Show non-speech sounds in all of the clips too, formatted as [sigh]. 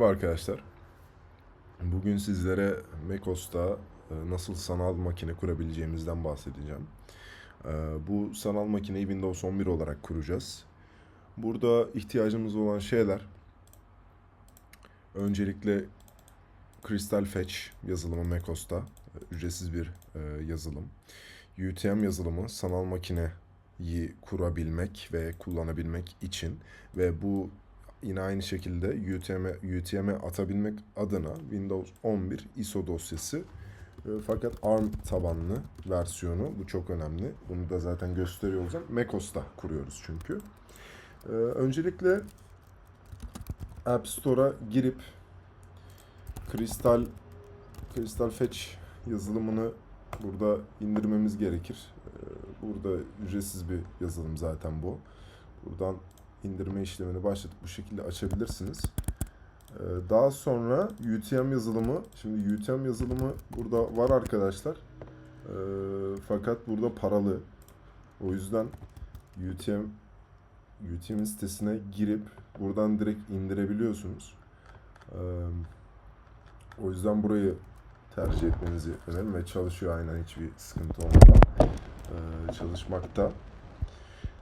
Merhaba arkadaşlar. Bugün sizlere macOS'ta e, nasıl sanal makine kurabileceğimizden bahsedeceğim. E, Bu sanal makineyi Windows 11 olarak kuracağız. Burada ihtiyacımız olan şeyler öncelikle Crystal Fetch yazılımı macOS'ta e, ücretsiz bir yazılım. UTM yazılımı sanal makineyi kurabilmek ve kullanabilmek için ve bu yine aynı şekilde UTM, UTM'e atabilmek adına Windows 11 ISO dosyası E, fakat ARM tabanlı versiyonu bu çok önemli. Bunu da zaten gösteriyor olacağım. macOS'ta kuruyoruz çünkü. E, öncelikle App Store'a girip Crystal Crystal Fetch yazılımını burada indirmemiz gerekir. E, Burada ücretsiz bir yazılım zaten bu. Buradan indirme işlemini başlatıp bu şekilde açabilirsiniz. Ee, Daha sonra UTM yazılımı, şimdi UTM yazılımı burada var arkadaşlar. Ee, Fakat burada paralı. O yüzden UTM UTM sitesine girip buradan direkt indirebiliyorsunuz. Ee, O yüzden burayı tercih etmenizi öneririm ve çalışıyor aynen hiçbir sıkıntı olmadan çalışmakta.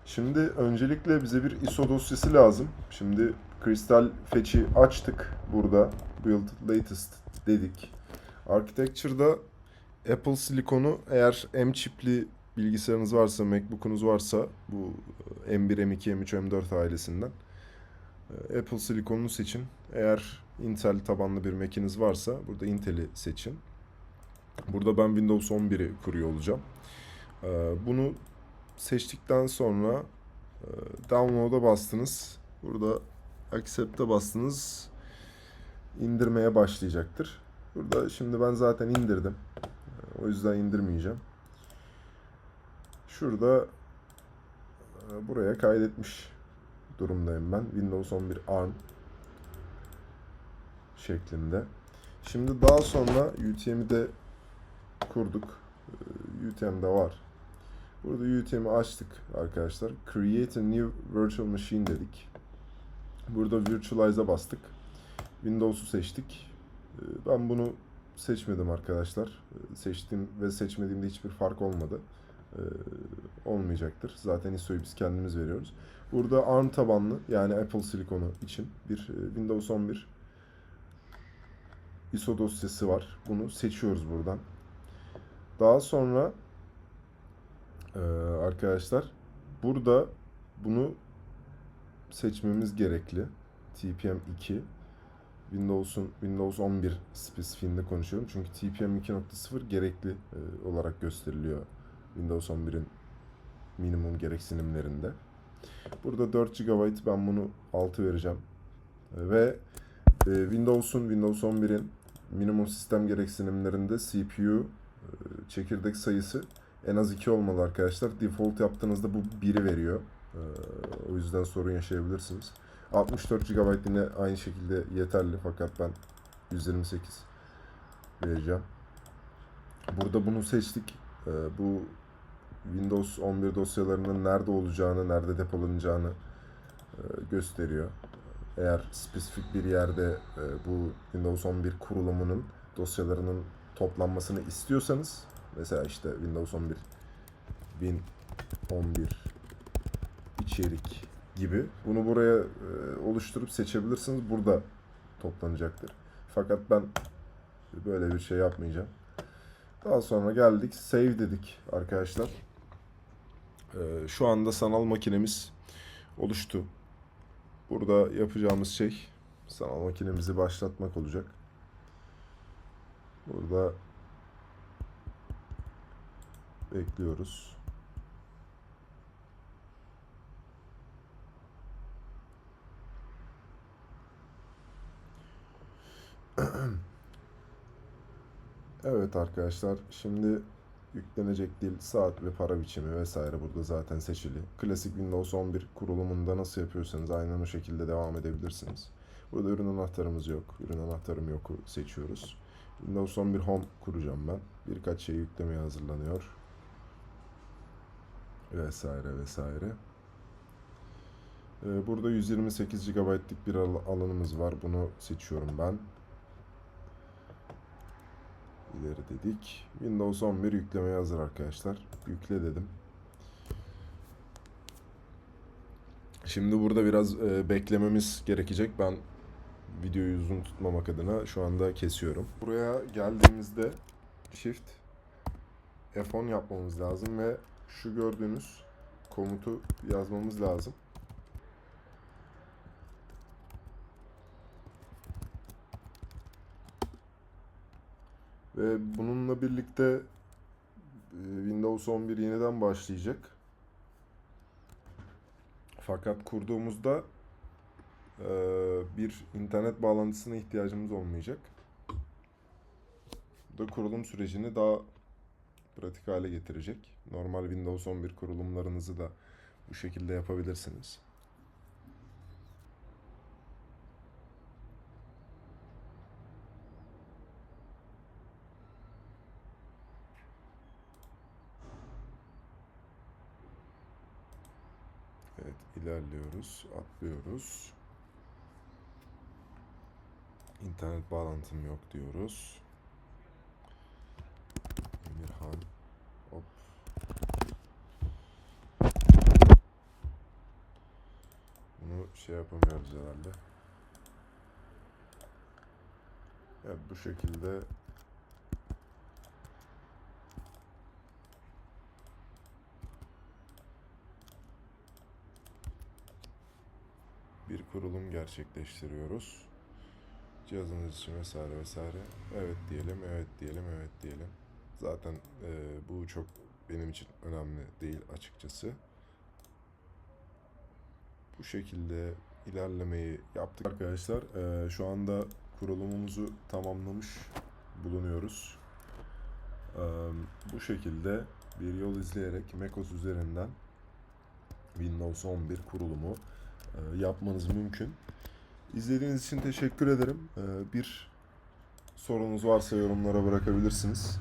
Şimdi öncelikle bize bir ISO dosyası lazım. Şimdi Crystal Fetch'i açtık burada. Build Latest dedik. Architecture'da Apple silikonu eğer M çipli bilgisayarınız varsa, MacBook'unuz varsa bu M1, M2, M3, M4 ailesinden e, Apple silikonunu seçin. Eğer Intel tabanlı bir Mac'iniz varsa burada Intel'i seçin. Burada ben Windows 11'i kuruyor olacağım. Ee, Bunu seçtikten sonra e, download'a bastınız. Burada accept'e bastınız. indirmeye başlayacaktır. Burada şimdi ben zaten indirdim. E, O yüzden indirmeyeceğim. Şurada e, buraya kaydetmiş durumdayım ben. Windows 11 ARM şeklinde. Şimdi daha sonra UTM'i de kurduk. E, UTM de var. Burada UTM'i açtık arkadaşlar. Create a new virtual machine dedik. Burada virtualize'a bastık. Windows'u seçtik. Ee, Ben bunu seçmedim arkadaşlar. Ee, Seçtiğim ve seçmediğimde hiçbir fark olmadı. Ee, Olmayacaktır. Zaten ISO'yu biz kendimiz veriyoruz. Burada ARM tabanlı yani Apple silikonu için bir e, Windows 11 ISO dosyası var. Bunu seçiyoruz buradan. Daha sonra ee, arkadaşlar burada bunu seçmemiz gerekli. TPM 2 Windows'un Windows 11 spesifiğinde konuşuyorum. Çünkü TPM 2.0 gerekli e, olarak gösteriliyor Windows 11'in minimum gereksinimlerinde. Burada 4 GB ben bunu 6 vereceğim. E, Ve e, Windows'un Windows 11'in minimum sistem gereksinimlerinde CPU e, çekirdek sayısı en az 2 olmalı arkadaşlar. Default yaptığınızda bu 1'i veriyor. Ee, o yüzden sorun yaşayabilirsiniz. 64 GB yine aynı şekilde yeterli fakat ben 128 vereceğim. Burada bunu seçtik. Ee, bu Windows 11 dosyalarının nerede olacağını, nerede depolanacağını e, gösteriyor. Eğer spesifik bir yerde e, bu Windows 11 kurulumunun dosyalarının toplanmasını istiyorsanız Mesela işte Windows 11 1011 içerik gibi. Bunu buraya e, oluşturup seçebilirsiniz. Burada toplanacaktır. Fakat ben böyle bir şey yapmayacağım. Daha sonra geldik. Save dedik arkadaşlar. E, şu anda sanal makinemiz oluştu. Burada yapacağımız şey sanal makinemizi başlatmak olacak. Burada bekliyoruz. [clears throat] Evet arkadaşlar şimdi yüklenecek dil, saat ve para biçimi vesaire burada zaten seçili. Klasik Windows 11 kurulumunda nasıl yapıyorsanız aynen o şekilde devam edebilirsiniz. Burada ürün anahtarımız yok. Ürün anahtarım yoku seçiyoruz. Windows 11 Home kuracağım ben. Birkaç şey yüklemeye hazırlanıyor. Vesaire vesaire. Ee, Burada 128 GB'lık bir al- alanımız var. Bunu seçiyorum ben. İleri dedik. Windows 11 yüklemeye hazır arkadaşlar. Yükle dedim. Şimdi burada biraz e, beklememiz gerekecek. Ben videoyu uzun tutmamak adına şu anda kesiyorum. Buraya geldiğimizde Shift F10 yapmamız lazım ve şu gördüğünüz komutu yazmamız lazım. Ve bununla birlikte e, Windows 11 yeniden başlayacak. Fakat kurduğumuzda e, bir internet bağlantısına ihtiyacımız olmayacak. Bu da kurulum sürecini daha pratik hale getirecek. Normal Windows 11 kurulumlarınızı da bu şekilde yapabilirsiniz. Evet, ilerliyoruz, atlıyoruz. İnternet bağlantım yok diyoruz. Emirhan, hop. Bunu şey yapamıyoruz herhalde. Evet, bu şekilde bir kurulum gerçekleştiriyoruz. Cihazınız için vesaire vesaire. Evet diyelim, evet diyelim, evet diyelim. Zaten e, bu çok benim için önemli değil açıkçası. Bu şekilde ilerlemeyi yaptık arkadaşlar. E, şu anda kurulumumuzu tamamlamış bulunuyoruz. E, bu şekilde bir yol izleyerek macOS üzerinden Windows 11 kurulumu e, yapmanız mümkün. İzlediğiniz için teşekkür ederim. E, Bir sorunuz varsa yorumlara bırakabilirsiniz.